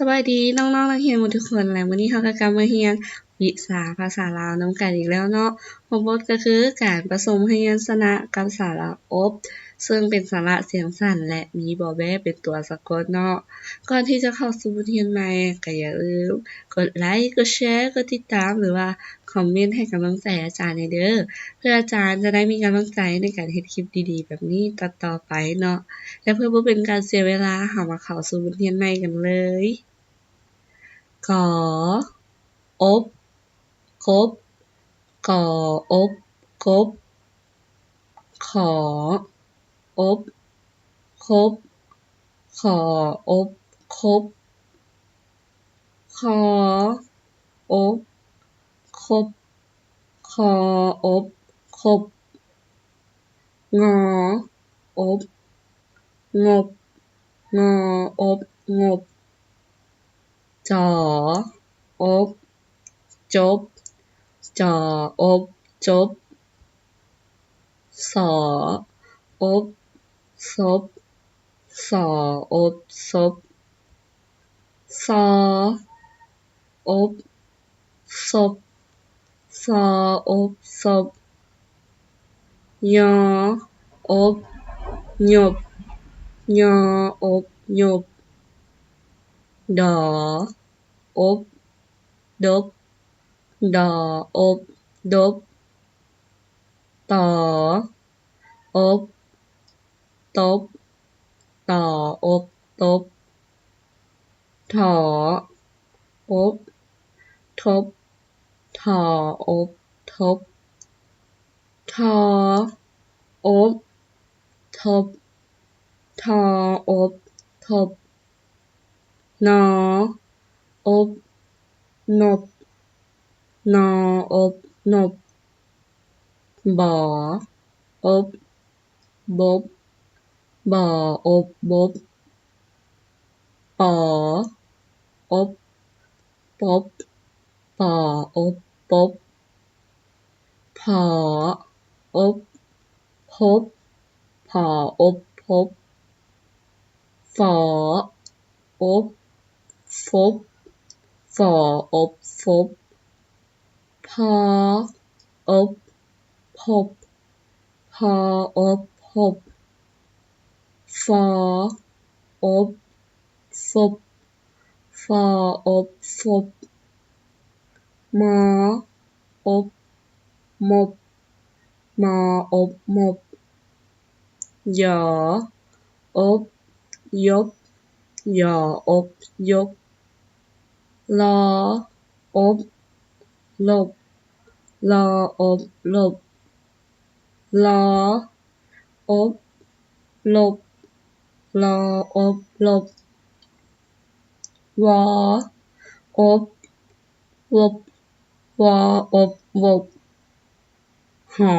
สบายดีน้องๆนักเรียนหมดทุกคนและวันนี้เราก็กลับมาเรียนวิชาภาษาลาวนำกันอีกแล้วเนาะหัวบทก็คือการผสมพยัญชนะกับสระอบ ซึ่งเป็นสาระเสียงสั้นและมีบอแบเป็นตัวสะกดเนาะก่อนที่จะเข้าสู่บทเรียนใหม่ก็อย่าลืมกดไลค์กดแชร์กดติดตามหรือว่าคอมเมนต์ให้กำลังใจอาจารย์ในเด้อเพื่ออาจารย์จะได้มีกำลังใจในการเฮ็ดคลิปดีๆ แบบนี้ต่อๆไปเนาะและเพื่อบ่เป็นการเสียเวลาเรามาเข้าสู่บทเรียนใหม่กันเลย กออบกบกออบกบขอ อบ คบ ขอ อบ คบคออบ คบคออบ คบ งอ อบ งบ งอ อบ งบ จออบจบจออบจบสออบซบสออบซบซออบซบซออบซบยออบหยบยออบหยบ ดอ อบ ดบ ดอ อบ ดบตออบ ตบ ต่อ อบ ตบ ถอ อบ ทบ ถอ อบ ทบ ทอ อบ ทบ ทอ อบ ทบ นอ อบ นบ นอ อบ นบ บอ อบ บบ บอ อบ บบปอ อบ ปบ ปอ อบ ปบผอ อบ พบ ผอ อบ พบฝอ อบ ฟบฝออบฟบพออบพบพออบพบฟออบฟบฟออบฟบมออบมบมออบมบยออบยบยออบยบ ลออบลบลออบลบลออบลบลออบลบวออบวบวออบวบหอ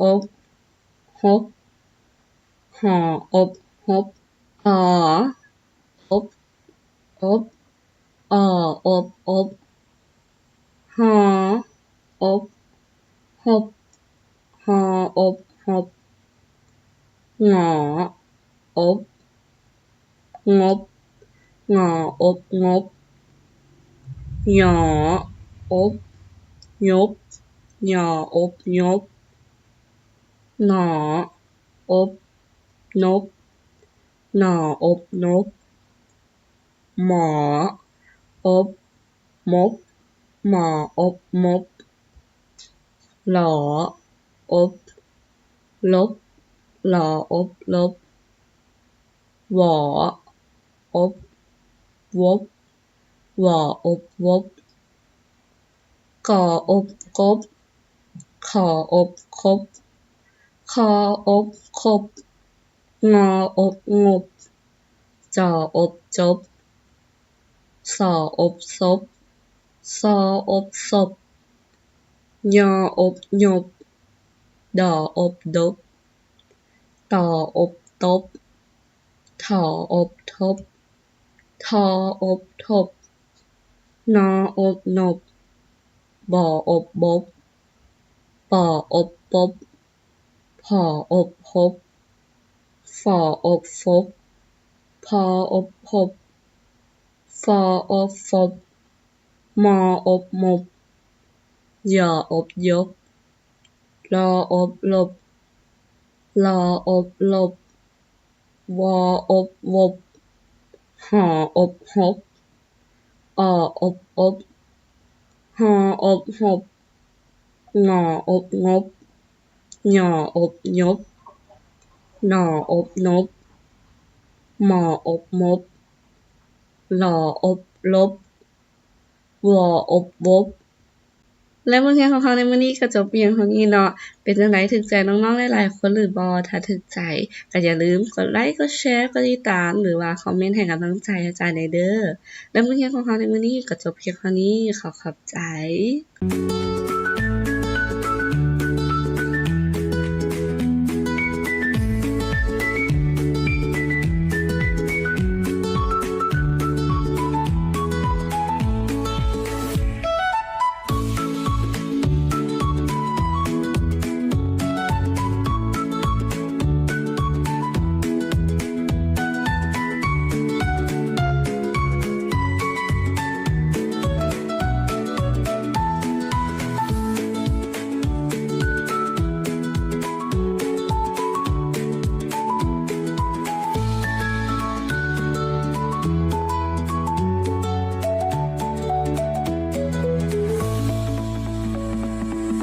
อบหบหออบหบหออบอบ ออบอบหออบหบหออบหบงออบงบงออบงบหยออบยบหยออบยบหนออบนบหนออบนบหมอ อบมบ หมออบมบ หลออบ ลบ หลออบลบ หวออบวบ หวออบวบกออบกบ ขออบคบ คออบคบ งออบงบ จออบจบ สออบซบซออบซบยออบยบดออบดบต่ออบตบถออบทบทออบทบนออบนบบออบบปออบปบผออบพบฝออบฟบพออบพบ ฟออบฟบ มออบมบหยออบยบลออบลบลออบลบ วออบวบ หออบหบอออบอบหออบหบงออบงบหยออบยบ หนออบนบมออบมบ หล่ออบลบวออบวบและบทเรียนของเราในมื้อนี้ก็จบเพียงเท่านี้เนาะ เป็นจังใดถึกใจน้องๆหลายๆคนหรือบ่ถ้าถึกใจก็อย่าลืมกดไลค์ กดแชร์ กดติดตาม หรือว่าคอมเมนต์ให้กำลังใจอาจารย์ได้เด้อ และบทเรียนของเราในมื้อนี้ก็จบเพียงเท่านี้ ขอขอบใจ